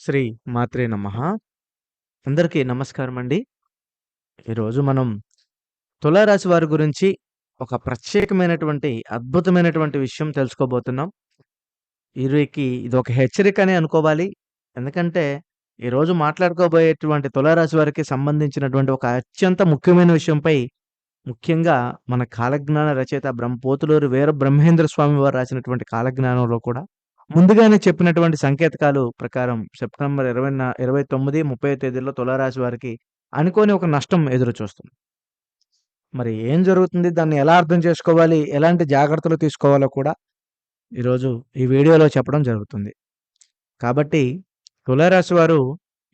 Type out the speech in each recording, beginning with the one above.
శ్రీ మాత్రే నమ అందరికీ నమస్కారం అండి ఈరోజు మనం తులారాశి వారి గురించి ఒక ప్రత్యేకమైనటువంటి, అద్భుతమైనటువంటి విషయం తెలుసుకోబోతున్నాం. వీరికి ఇది ఒక హెచ్చరిక అని అనుకోవాలి. ఎందుకంటే, ఈరోజు మాట్లాడుకోబోయేటువంటి తులారాశి వారికి సంబంధించినటువంటి ఒక అత్యంత ముఖ్యమైన విషయంపై, ముఖ్యంగా మన కాలజ్ఞాన రచయిత బ్రహ్మపోతులూరు వీర బ్రహ్మేంద్ర స్వామి వారు రాసినటువంటి కాలజ్ఞానంలో కూడా ముందుగానే చెప్పినటువంటి సంకేతకాలు ప్రకారం సెప్టెంబర్ ఇరవై ఇరవై తొమ్మిది ముప్పై తేదీల్లో తులారాశి వారికి అనుకోని ఒక నష్టం ఎదురు చూస్తుంది. మరి ఏం జరుగుతుంది? దాన్ని ఎలా అర్థం చేసుకోవాలి? ఎలాంటి జాగ్రత్తలు తీసుకోవాలో కూడా ఈరోజు ఈ వీడియోలో చెప్పడం జరుగుతుంది. కాబట్టి తులారాశి వారు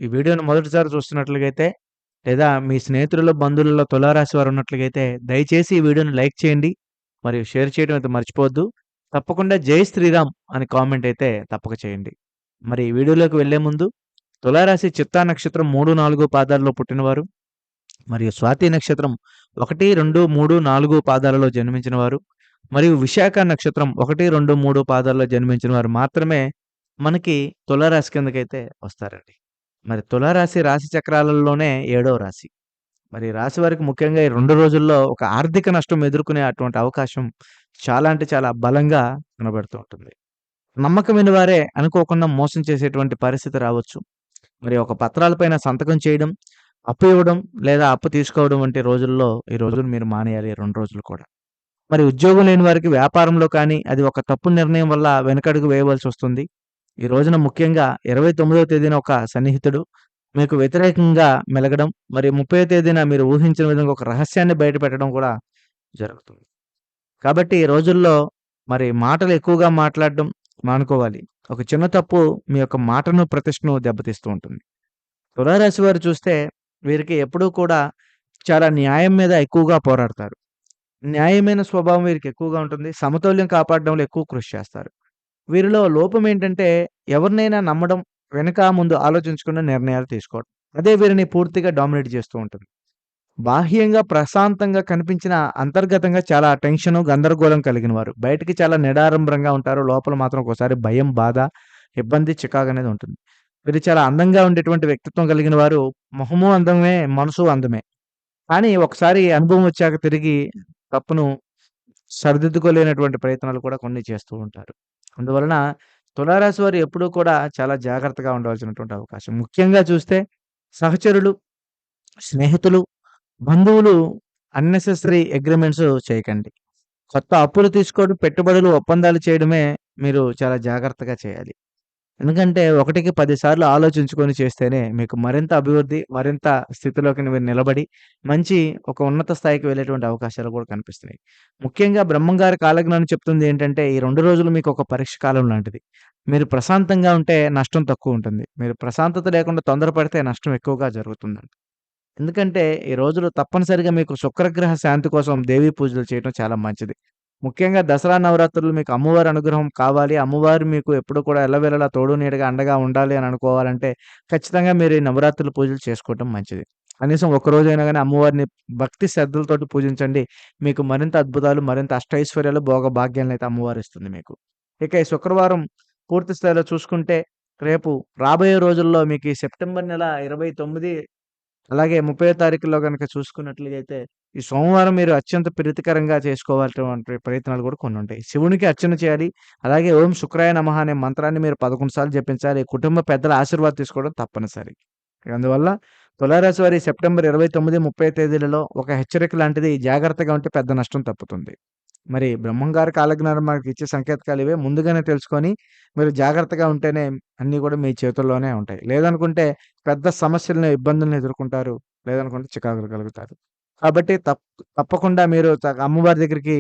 ఈ వీడియోను మొదటిసారి చూస్తున్నట్లుగైతే, లేదా మీ స్నేహితులలో, బంధువులలో తులారాశి వారు ఉన్నట్లుగైతే దయచేసి ఈ వీడియోను లైక్ చేయండి. మరియు షేర్ చేయడం అయితే మర్చిపోవద్దు. తప్పకుండా జై శ్రీరామ్ అని కామెంట్ అయితే తప్పక చేయండి. మరి వీడియోలోకి వెళ్ళే ముందు తులారాశి చిత్తా నక్షత్రం 3, 4 పాదాల్లో పుట్టినవారు మరియు స్వాతి నక్షత్రం 1, 2, 3, 4 పాదాలలో జన్మించిన వారు మరియు విశాఖ నక్షత్రం 1, 2, 3 పాదాల్లో జన్మించిన వారు మాత్రమే మనకి తులారాశి కిందకైతే వస్తారండి. మరి తులారాశి రాశి చక్రాలలోనే ఏడవ రాశి. మరి రాశి వారికి ముఖ్యంగా ఈ రెండు రోజుల్లో ఒక ఆర్థిక నష్టం ఎదుర్కొనే అటువంటి అవకాశం చాలా అంటే చాలా బలంగా కనబడుతూ ఉంటుంది. నమ్మకమైన వారే అనుకోకుండా మోసం చేసేటువంటి పరిస్థితి రావచ్చు. మరి ఒక పత్రాలపైన సంతకం చేయడం, అప్పు ఇవ్వడం లేదా అప్పు తీసుకోవడం వంటి రోజుల్లో ఈ రోజులు మీరు మానేయాలి రెండు రోజులు కూడా. మరి ఉద్యోగం లేని వారికి వ్యాపారంలో కానీ అది ఒక తప్పు నిర్ణయం వల్ల వెనకడుగు వేయవలసొస్తుంది. ఈ రోజున ముఖ్యంగా 29వ తేదీన ఒక సన్నిహితుడు మీకు వ్యతిరేకంగా మెలగడం, మరి 30వ తేదీన మీరు ఊహించిన విధంగా ఒక రహస్యాన్ని బయటపెట్టడం కూడా జరుగుతుంది. కాబట్టి ఈ రోజుల్లో మరి మాటలు ఎక్కువగా మాట్లాడడం మానుకోవాలి. ఒక చిన్న తప్పు మీ యొక్క మాటను, ప్రతిష్టను దెబ్బతీస్తూ ఉంటుంది. తులారాశి వారు చూస్తే వీరికి ఎప్పుడూ కూడా చాలా న్యాయం మీద ఎక్కువగా పోరాడతారు. న్యాయమైన స్వభావం వీరికి ఎక్కువగా ఉంటుంది. సమతౌల్యం కాపాడడంలో ఎక్కువ కృషి చేస్తారు. వీరిలో లోపం ఏంటంటే ఎవరినైనా నమ్మడం, వెనక ముందు ఆలోచించుకున్న నిర్ణయాలు తీసుకోవడం. అదే వీరిని పూర్తిగా డామినేట్ చేస్తూ ఉంటుంది. బాహ్యంగా ప్రశాంతంగా కనిపించిన అంతర్గతంగా చాలా టెన్షను, గందరగోళం కలిగిన వారు. బయటికి చాలా నిడారంభంగా ఉంటారు. లోపల మాత్రం ఒకసారి భయం, బాధ, ఇబ్బంది, చికాకు అనేది ఉంటుంది. వీరు చాలా అందంగా ఉండేటువంటి వ్యక్తిత్వం కలిగిన వారు. మొహము అందమే, మనసు అందమే. కానీ ఒకసారి అనుభవం వచ్చాక తిరిగి తప్పును సరిదిద్దుకోలేనటువంటి ప్రయత్నాలు కూడా కొన్ని చేస్తూ ఉంటారు. అందువలన తులారాశి వారు ఎప్పుడూ కూడా చాలా జాగ్రత్తగా ఉండవలసినటువంటి అవకాశం. ముఖ్యంగా చూస్తే సహచరులు, స్నేహితులు, బంధువులు అన్నెసెసరీ అగ్రిమెంట్స్ చేయకండి. కొత్త అప్పులు తీసుకోవడం, పెట్టుబడులు, ఒప్పందాలు చేయడమే మీరు చాలా జాగ్రత్తగా చేయాలి. ఎందుకంటే ఒకటికి 10 సార్లు ఆలోచించుకొని చేస్తేనే మీకు మరింత అభివృద్ధి, మరింత స్థితిలోకి మీరు నిలబడి మంచి ఒక ఉన్నత స్థాయికి వెళ్ళేటువంటి అవకాశాలు కూడా కనిపిస్తున్నాయి. ముఖ్యంగా బ్రహ్మంగారి కాలజ్ఞానం చెప్తుంది ఏంటంటే ఈ 2 రోజులు మీకు ఒక పరీక్ష కాలం లాంటిది. మీరు ప్రశాంతంగా ఉంటే నష్టం తక్కువ ఉంటుంది. మీరు ప్రశాంతత లేకుండా తొందరపడితే నష్టం ఎక్కువగా జరుగుతుందండి. ఎందుకంటే ఈ రోజులు తప్పనిసరిగా మీకు శుక్రగ్రహ శాంతి కోసం దేవీ పూజలు చేయడం చాలా మంచిది. ముఖ్యంగా దసరా నవరాత్రులు మీకు అమ్మవారి అనుగ్రహం కావాలి. అమ్మవారు మీకు ఎప్పుడు కూడా ఎల్లవేళలా తోడు నీడగా అండగా ఉండాలి అని అనుకోవాలంటే ఖచ్చితంగా మీరు ఈ నవరాత్రుల పూజలు చేసుకోవటం మంచిది. కనీసం ఒక్కరోజైనా కానీ అమ్మవారిని భక్తి శ్రద్ధలతోటి పూజించండి. మీకు మరింత అద్భుతాలు, మరింత అష్టైశ్వర్యాలు, భోగ భాగ్యం అయితే అమ్మవారు ఇస్తుంది మీకు. ఇక ఈ శుక్రవారం పూర్తి స్థాయిలో చూసుకుంటే రేపు రాబోయే రోజుల్లో మీకు ఈ సెప్టెంబర్ నెల 29 అలాగే 30వ తారీఖులో కనుక చూసుకున్నట్లయితే ఈ సోమవారం మీరు అత్యంత ప్రీతికరంగా చేసుకోవాల్సినటువంటి ప్రయత్నాలు కూడా కొన్ని ఉంటాయి. శివునికి అర్చన చేయాలి. అలాగే ఓం శుక్రాయ నమ అనే మంత్రాన్ని మీరు 11 సార్లు జపించాలి. కుటుంబ పెద్దల ఆశీర్వాదం తీసుకోవడం తప్పనిసరి. అందువల్ల తులారాశి వారి సెప్టెంబర్ 29, 30 తేదీలలో ఒక హెచ్చరిక లాంటిది జాగ్రత్తగా ఉంటే పెద్ద నష్టం తప్పుతుంది. మరి బ్రహ్మంగారి కాలజ్ఞానం మనకి ఇచ్చే సంకేతకాలు ఇవే. ముందుగానే తెలుసుకొని మీరు జాగ్రత్తగా ఉంటేనే అన్నీ కూడా మీ చేతుల్లోనే ఉంటాయి. లేదనుకుంటే పెద్ద సమస్యలను, ఇబ్బందులను ఎదుర్కొంటారు. లేదనుకుంటే చికాకులు కలుగుతారు. కాబట్టి తప్ తప్పకుండా మీరు త అమ్మవారి దగ్గరికి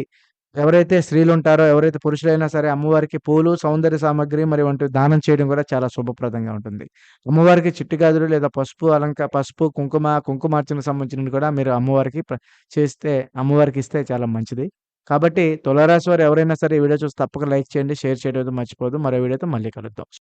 ఎవరైతే స్త్రీలు ఉంటారో ఎవరైతే పురుషులైనా సరే అమ్మవారికి పూలు, సౌందర్య సామాగ్రి మరి వంటివి దానం చేయడం కూడా చాలా శుభప్రదంగా ఉంటుంది. అమ్మవారికి చిట్టి గాజులు లేదా పసుపు అలంక పసుపు, కుంకుమ, కుంకుమార్చనకు సంబంధించినవి కూడా మీరు అమ్మవారికి ప్ర చేస్తే అమ్మవారికి ఇస్తే చాలా మంచిది. కాబట్టి తులారాశి వారు ఎవరైనా సరే ఈ వీడియో చూసి తప్పక లైక్ చేయండి. షేర్ చేయడం అయితే మర్చిపోవద్దు. మరో వీడియోతో మళ్ళీ కలుద్దాం.